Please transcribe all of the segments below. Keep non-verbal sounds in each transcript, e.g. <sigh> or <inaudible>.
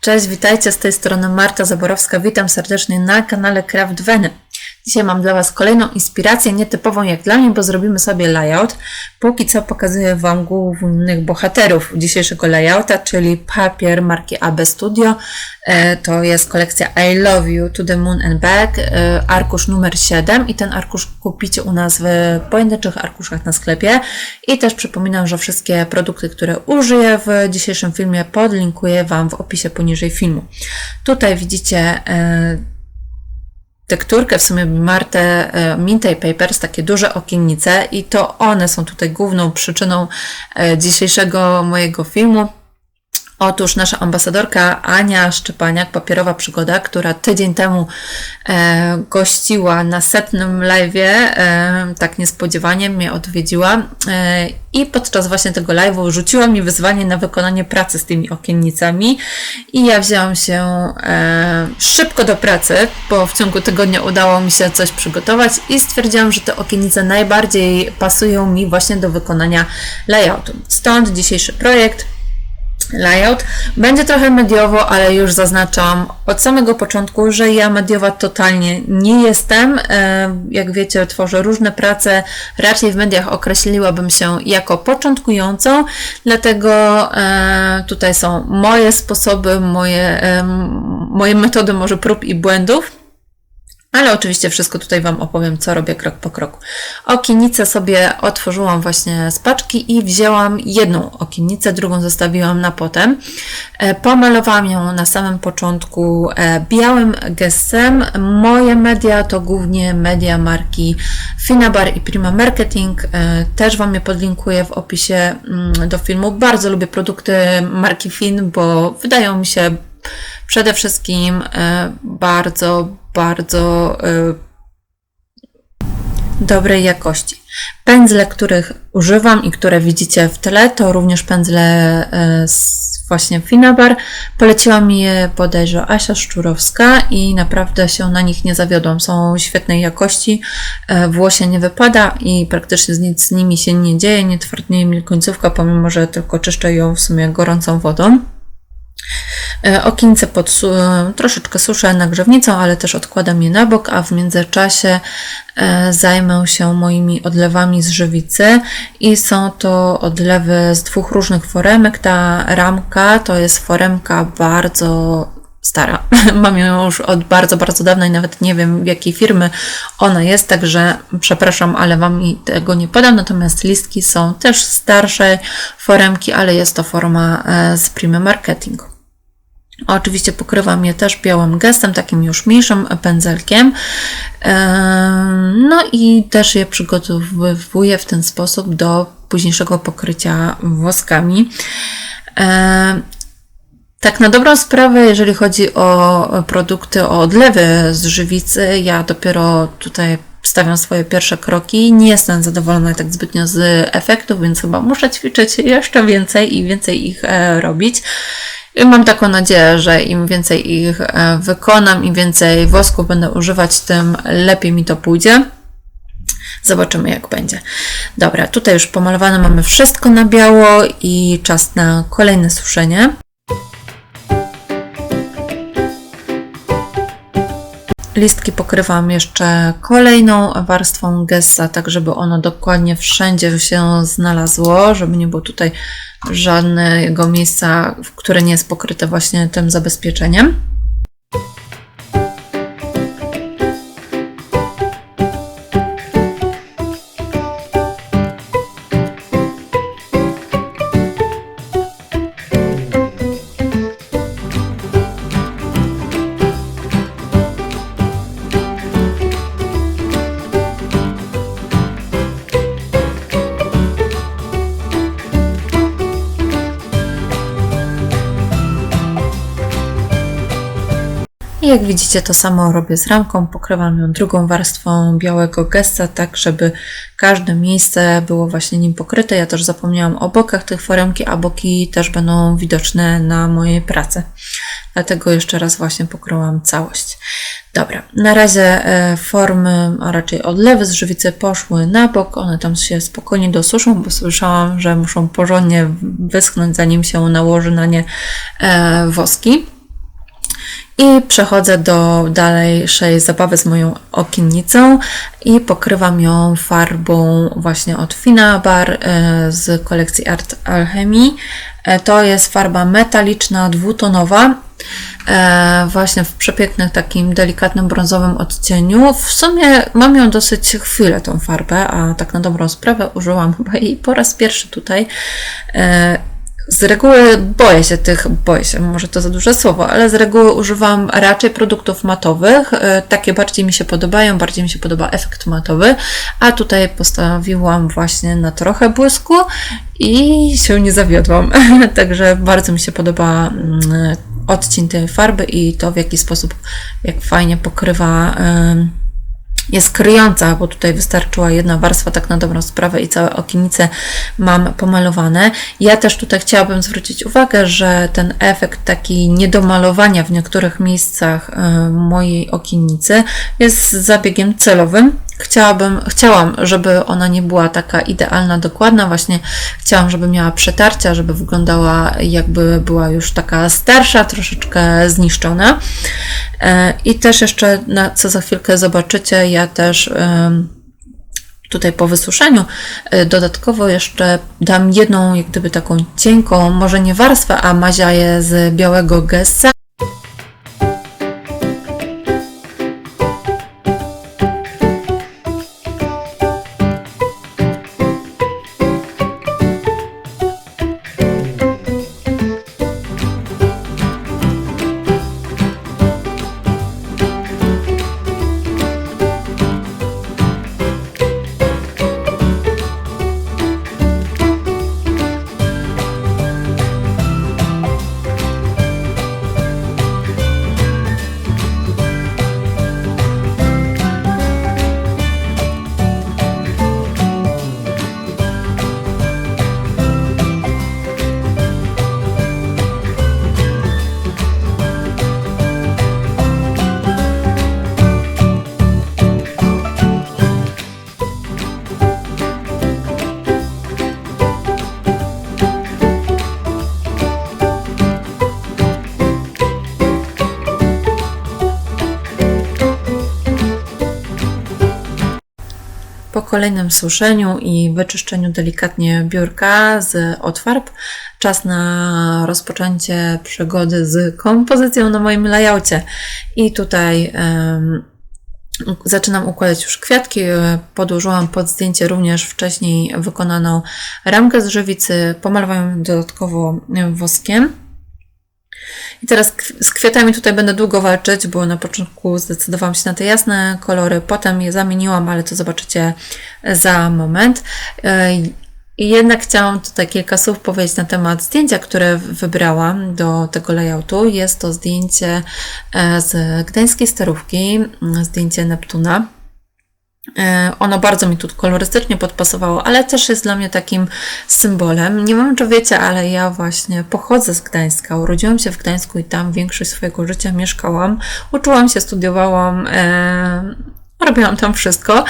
Cześć, witajcie z tej strony Marta Zaborowska. Witam serdecznie na kanale Craft Veny. Dzisiaj mam dla Was kolejną inspirację, nietypową jak dla mnie, bo zrobimy sobie layout. Póki co pokazuję Wam głównych bohaterów dzisiejszego layouta, czyli papier marki AB Studio. E, To jest kolekcja I Love You to the Moon and Back, e, arkusz numer 7 i ten arkusz kupicie u nas w pojedynczych arkuszach na sklepie. I też przypominam, że wszystkie produkty, które użyję w dzisiejszym filmie podlinkuję Wam w opisie poniżej filmu. Tutaj widzicie e, tekturkę, w sumie Martę e, Mintay Papers, takie duże okiennice i to one są tutaj główną przyczyną e, dzisiejszego mojego filmu. Otóż nasza ambasadorka Ania Szczepaniak, Papierowa Przygoda, która tydzień temu e, gościła na setnym live'ie, e, tak niespodziewanie mnie odwiedziła e, i podczas właśnie tego live'u rzuciła mi wyzwanie na wykonanie pracy z tymi okiennicami i ja wzięłam się e, szybko do pracy, bo w ciągu tygodnia udało mi się coś przygotować i stwierdziłam, że te okiennice najbardziej pasują mi właśnie do wykonania layoutu. Stąd dzisiejszy projekt layout. Będzie trochę mediowo, ale już zaznaczam od samego początku, że ja mediowa totalnie nie jestem. E, Jak wiecie, tworzę różne prace. Raczej w mediach określiłabym się jako początkującą, dlatego e, tutaj są moje sposoby, moje, moje metody może prób i błędów. Ale oczywiście wszystko tutaj Wam opowiem, co robię krok po kroku. Okiennicę sobie otworzyłam właśnie z paczki i wzięłam jedną okiennicę, drugą zostawiłam na potem. E, Pomalowałam ją na samym początku e, białym gestem. Moje media to głównie media marki Finabar i Prima Marketing. E, Też Wam je podlinkuję w opisie mm, do filmu. Bardzo lubię produkty marki Fin, bo wydają mi się przede wszystkim bardzo, bardzo e, dobrej jakości. Pędzle, których używam i które widzicie w tle, to również pędzle z właśnie Finabar. Poleciła mi je bodajże Asia Szczurowska i naprawdę się na nich nie zawiodłam. Są świetnej jakości, e, włosie nie wypada i praktycznie nic z nimi się nie dzieje, nie twardnieje mi końcówka, pomimo że tylko czyszczę ją w sumie gorącą wodą. E, Okiennice podsu- troszeczkę suszę nagrzewnicą, ale też odkładam je na bok, a w międzyczasie e, zajmę się moimi odlewami z żywicy i są to odlewy z dwóch różnych foremek. Ta ramka to jest foremka bardzo stara. <laughs> Mam ją już od bardzo, bardzo dawna i nawet nie wiem w jakiej firmy ona jest, także przepraszam, ale Wam tego nie podam. Natomiast listki są też starszej foremki, ale jest to forma e, z Primy Marketing. Oczywiście pokrywam je też białym gestem, takim już mniejszym pędzelkiem. Ehm, No i też je przygotowuję w ten sposób do późniejszego pokrycia woskami. Ehm, Tak, na dobrą sprawę, jeżeli chodzi o produkty, o odlewy z żywicy, ja dopiero tutaj stawiam swoje pierwsze kroki. Nie jestem zadowolona tak zbytnio z efektów, więc chyba muszę ćwiczyć jeszcze więcej i więcej ich e, robić. Mam taką nadzieję, że im więcej ich e, wykonam, im więcej wosku będę używać, tym lepiej mi to pójdzie. Zobaczymy, jak będzie. Dobra, tutaj już pomalowane mamy wszystko na biało i czas na kolejne suszenie. Listki pokrywam jeszcze kolejną warstwą gessa, tak żeby ono dokładnie wszędzie się znalazło, żeby nie było tutaj żadnego miejsca, które nie jest pokryte właśnie tym zabezpieczeniem. I jak widzicie, to samo robię z ramką. Pokrywam ją drugą warstwą białego gesta, tak żeby każde miejsce było właśnie nim pokryte. Ja też zapomniałam o bokach tych foremki, a boki też będą widoczne na mojej pracy. Dlatego jeszcze raz właśnie pokryłam całość. Dobra, na razie e, formy, a raczej odlewy z żywicy poszły na bok. One tam się spokojnie dosuszą, bo słyszałam, że muszą porządnie wyschnąć, zanim się nałoży na nie e, woski. I przechodzę do dalszej zabawy z moją okiennicą i pokrywam ją farbą właśnie od Finabar e, z kolekcji Art Alchemy. E, to jest farba metaliczna, dwutonowa, e, właśnie w przepięknym takim delikatnym brązowym odcieniu. W sumie mam ją dosyć chwilę tą farbę, a tak na dobrą sprawę użyłam chyba jej po raz pierwszy tutaj z reguły boję się tych, boję się, może to za duże słowo, ale z reguły używam raczej produktów matowych. E, takie bardziej mi się podobają, bardziej mi się podoba efekt matowy, a tutaj postawiłam właśnie na trochę błysku i się nie zawiodłam. <laughs> Także bardzo mi się podoba mm, odcień tej farby i to w jaki sposób, jak fajnie pokrywa jest kryjąca, bo tutaj wystarczyła jedna warstwa tak na dobrą sprawę i całe okienice mam pomalowane. Ja też tutaj chciałabym zwrócić uwagę, że ten efekt taki niedomalowania w niektórych miejscach e, mojej okienicy jest zabiegiem celowym, Chciałabym, chciałam, żeby ona nie była taka idealna, dokładna. Właśnie chciałam, żeby miała przetarcia, żeby wyglądała jakby była już taka starsza, troszeczkę zniszczona. E, I też jeszcze, na co za chwilkę zobaczycie, ja też tutaj po wysuszeniu e, dodatkowo jeszcze dam jedną, jak gdyby taką cienką, może nie warstwę, a maziaję z białego gessa. Po kolejnym suszeniu i wyczyszczeniu delikatnie biurka z otwarb, czas na rozpoczęcie przygody z kompozycją na moim layoutie. I tutaj um, zaczynam układać już kwiatki. Podłożyłam pod zdjęcie również wcześniej wykonaną ramkę z żywicy, pomalowałam dodatkowo woskiem. I teraz z kwiatami tutaj będę długo walczyć, bo na początku zdecydowałam się na te jasne kolory, potem je zamieniłam, ale to zobaczycie za moment. E, I jednak chciałam tutaj kilka słów powiedzieć na temat zdjęcia, które wybrałam do tego layoutu. Jest to zdjęcie e, z gdańskiej starówki, zdjęcie Neptuna. E, ono bardzo mi tu kolorystycznie podpasowało, ale też jest dla mnie takim symbolem. Nie wiem, czy wiecie, ale ja właśnie pochodzę z Gdańska. Urodziłam się w Gdańsku i tam większość swojego życia mieszkałam. Uczyłam się, studiowałam, e, robiłam tam wszystko.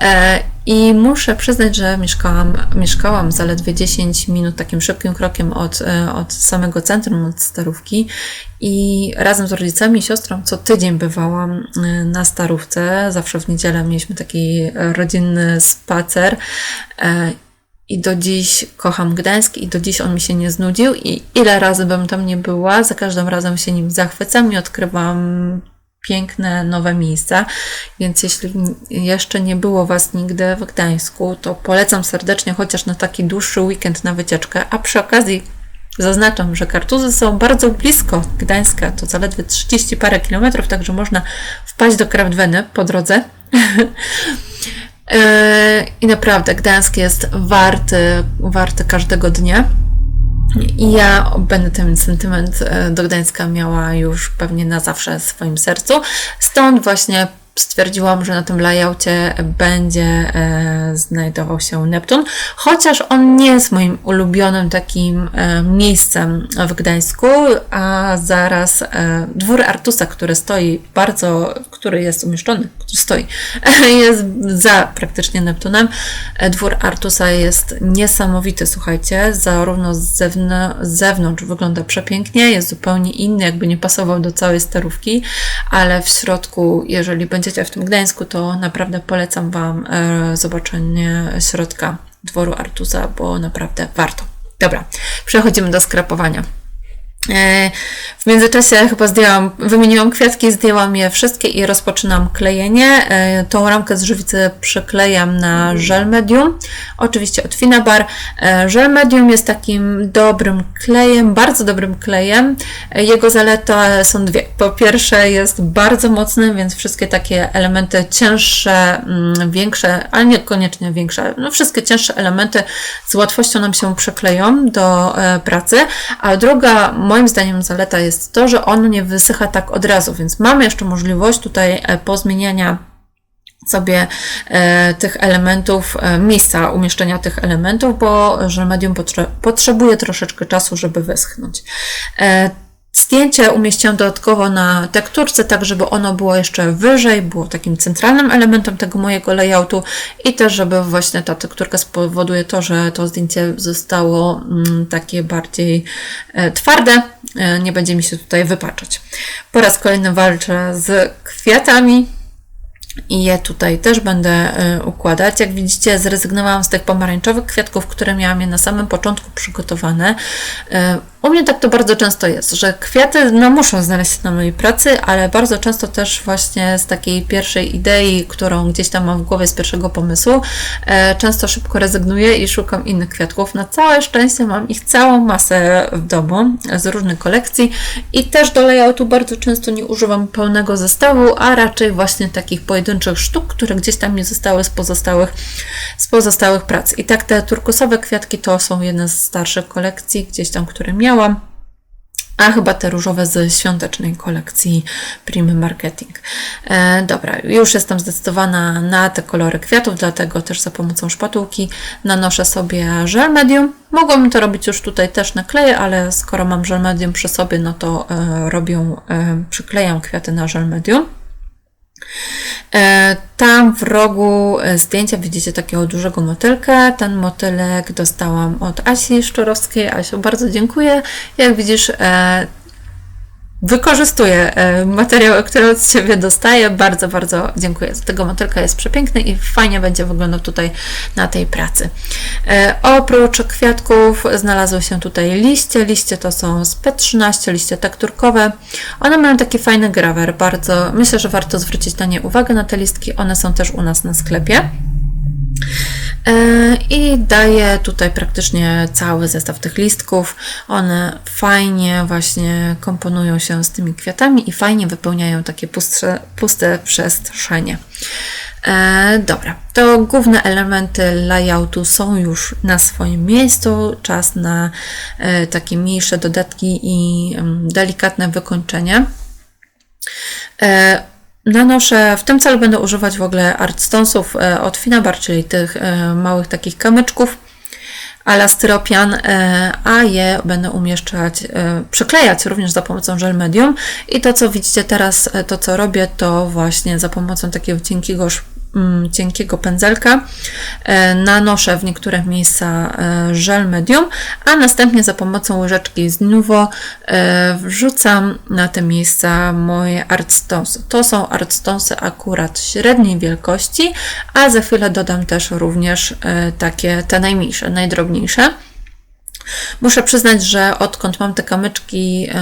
E, I muszę przyznać, że mieszkałam, mieszkałam zaledwie 10 minut takim szybkim krokiem od, e, od samego centrum, od Starówki. I razem z rodzicami i siostrą co tydzień bywałam e, na Starówce. Zawsze w niedzielę mieliśmy taki rodzinny spacer. I do dziś kocham Gdańsk i do dziś on mi się nie znudził i ile razy bym tam nie była, za każdym razem się nim zachwycam i odkrywam piękne, nowe miejsca. Więc jeśli jeszcze nie było Was nigdy w Gdańsku, to polecam serdecznie chociaż na taki dłuższy weekend na wycieczkę. A przy okazji zaznaczam, że Kartuzy są bardzo blisko Gdańska, to zaledwie 30 parę kilometrów, także można wpaść do Kraftweny po drodze. <laughs> E, I naprawdę Gdańsk jest warty, warty każdego dnia. Ja będę ten sentyment e, do Gdańska miała już pewnie na zawsze w swoim sercu. Stąd właśnie stwierdziłam, że na tym layoutie będzie e, znajdował się Neptun, chociaż on nie jest moim ulubionym takim e, miejscem w Gdańsku, a zaraz e, dwór Artusa, który stoi bardzo, który jest umieszczony, który stoi, <laughs> jest za praktycznie Neptunem. Dwór Artusa jest niesamowity, słuchajcie, zarówno z, zewn- z zewnątrz wygląda przepięknie, jest zupełnie inny, jakby nie pasował do całej sterówki, ale w środku, jeżeli będziecie w tym Gdańsku, to naprawdę polecam Wam e, zobaczenie środka dworu Artusa, bo naprawdę warto. Dobra, przechodzimy do skrapowania. E, w międzyczasie chyba zdjęłam, wymieniłam kwiatki, zdjęłam je wszystkie i rozpoczynam klejenie. E, tą ramkę z żywicy przyklejam na żel medium, oczywiście od Finabar. E, żel medium jest takim dobrym klejem, bardzo dobrym klejem. Jego zalety są dwie. Po pierwsze jest bardzo mocny, więc wszystkie takie elementy cięższe, mm, większe, ale niekoniecznie większe, no wszystkie cięższe elementy z łatwością nam się przykleją do pracy. A druga moim zdaniem zaleta jest to, że on nie wysycha tak od razu, więc mamy jeszcze możliwość tutaj e, pozmieniania sobie e, tych elementów, e, miejsca umieszczenia tych elementów, bo że medium potrze potrzebuje troszeczkę czasu, żeby wyschnąć. E, Zdjęcie umieściłam dodatkowo na tekturce, tak żeby ono było jeszcze wyżej, było takim centralnym elementem tego mojego layoutu i też, żeby właśnie ta tekturka spowoduje to, że to zdjęcie zostało mm, takie bardziej e, twarde, e, nie będzie mi się tutaj wypaczać. Po raz kolejny walczę z kwiatami, i je tutaj też będę e, układać. Jak widzicie, zrezygnowałam z tych pomarańczowych kwiatków, które miałam je na samym początku przygotowane. U mnie tak to bardzo często jest, że kwiaty no, muszą znaleźć się na mojej pracy, ale bardzo często też właśnie z takiej pierwszej idei, którą gdzieś tam mam w głowie z pierwszego pomysłu, e, często szybko rezygnuję i szukam innych kwiatków. Na całe szczęście mam ich całą masę w domu z różnych kolekcji i też do layoutu bardzo często nie używam pełnego zestawu, a raczej właśnie takich pojedynczych sztuk, które gdzieś tam mi zostały z pozostałych, z pozostałych prac. I tak te turkusowe kwiatki to są jedne z starszych kolekcji, gdzieś tam, które miałam A chyba te różowe z świątecznej kolekcji Primy Marketing. E, dobra, już jestem zdecydowana na te kolory kwiatów, dlatego też za pomocą szpatułki nanoszę sobie żel medium. Mogłabym to robić już tutaj też na kleje, ale skoro mam żel medium przy sobie, no to e, robię, e, przyklejam kwiaty na żel medium. E, tam w rogu e, zdjęcia widzicie takiego dużego motylka. Ten motylek dostałam od Asi Szczurowskiej. Asiu, bardzo dziękuję. Jak widzisz, e, wykorzystuję e, materiały, które od Ciebie dostaję. Bardzo, bardzo dziękuję. Tego motylka jest przepiękny i fajnie będzie wyglądał tutaj na tej pracy. E, oprócz kwiatków znalazły się tutaj liście. Liście to są z P13, liście tekturkowe. One mają taki fajny grawer. Bardzo, myślę, że warto zwrócić na nie uwagę, na te listki. One są też u nas na sklepie. E, I daję tutaj praktycznie cały zestaw tych listków. One fajnie właśnie komponują się z tymi kwiatami i fajnie wypełniają takie puste, puste przestrzenie. E, dobra, to główne elementy layoutu są już na swoim miejscu. Czas na e, takie mniejsze dodatki i um, delikatne wykończenie. E, Nanoszę, w tym celu będę używać w ogóle artstonesów e, od Finabar, czyli tych e, małych takich kamyczków ala styropian, e, a je będę umieszczać, przyklejać również za pomocą żel medium. I to co widzicie teraz, to co robię, to właśnie za pomocą takiego cienkiego cienkiego pędzelka e, nanoszę w niektóre miejsca e, żel medium, a następnie za pomocą łyżeczki z Nuvo e, wrzucam na te miejsca moje artstonsy. To są artstonsy akurat średniej wielkości, a za chwilę dodam też również takie te najmniejsze, najdrobniejsze. Muszę przyznać, że odkąd mam te kamyczki, yy,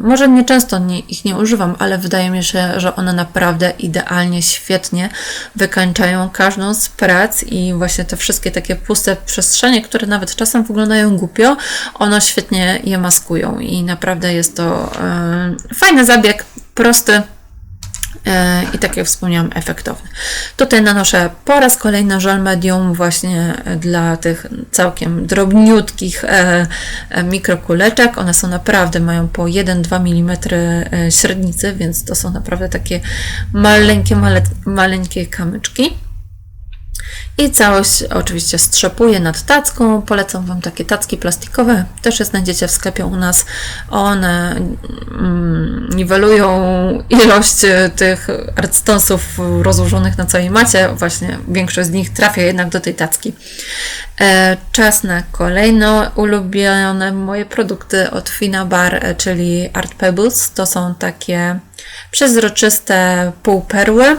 może nie często nie, ich nie używam, ale wydaje mi się, że one naprawdę idealnie, świetnie wykańczają każdą z prac i właśnie te wszystkie takie puste przestrzenie, które nawet czasem wyglądają głupio, one świetnie je maskują i naprawdę jest to yy, fajny zabieg, prosty, E, i tak jak wspomniałam, efektowny. Tutaj nanoszę po raz kolejny żel medium właśnie dla tych całkiem drobniutkich e, e, mikrokuleczek. One są naprawdę, mają po 1-2 mm e, średnicy, więc to są naprawdę takie maleńkie, male, maleńkie kamyczki. I całość oczywiście strzepuję nad tacką. Polecam Wam takie tacki plastikowe. Też je znajdziecie w sklepie u nas. One mm, niwelują ilość e, tych artstonsów rozłożonych na całej macie. Właśnie większość z nich trafia jednak do tej tacki. E, czas na kolejne ulubione moje produkty od Fina Bar, e, czyli Art Pebbles. To są takie przezroczyste półperły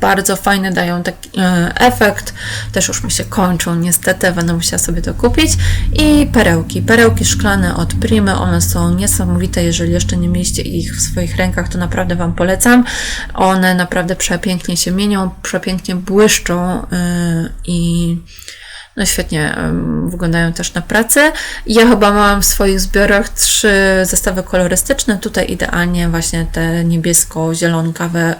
bardzo fajne, dają taki e, efekt. Też już mi się kończą, niestety, będę musiała sobie to kupić. I perełki. Perełki szklane od Primy. One są niesamowite. Jeżeli jeszcze nie mieliście ich w swoich rękach, to naprawdę Wam polecam. One naprawdę przepięknie się mienią, przepięknie błyszczą e, i no świetnie wyglądają też na pracę. Ja chyba mam w swoich zbiorach trzy zestawy kolorystyczne. Tutaj idealnie właśnie te niebiesko-zielonkawe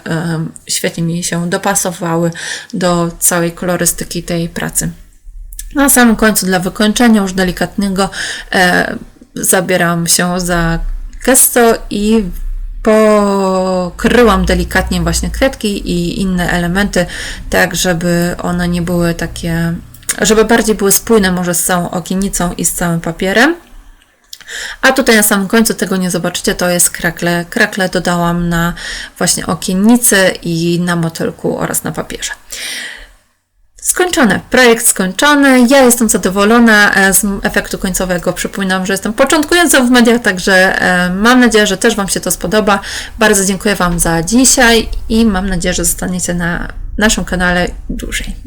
świetnie mi się dopasowały do całej kolorystyki tej pracy. Na samym końcu dla wykończenia już delikatnego e, zabieram się za gesto i pokryłam delikatnie właśnie kwiatki i inne elementy, tak żeby one nie były takie żeby bardziej były spójne może z całą okiennicą i z całym papierem. A tutaj na samym końcu tego nie zobaczycie, to jest krakle. Krakle dodałam na właśnie okiennicy i na motylku oraz na papierze. Skończone. Projekt skończony. Ja jestem zadowolona e, z efektu końcowego. Przypominam, że jestem początkującą w mediach, także e, mam nadzieję, że też Wam się to spodoba. Bardzo dziękuję Wam za dzisiaj i mam nadzieję, że zostaniecie na naszym kanale dłużej.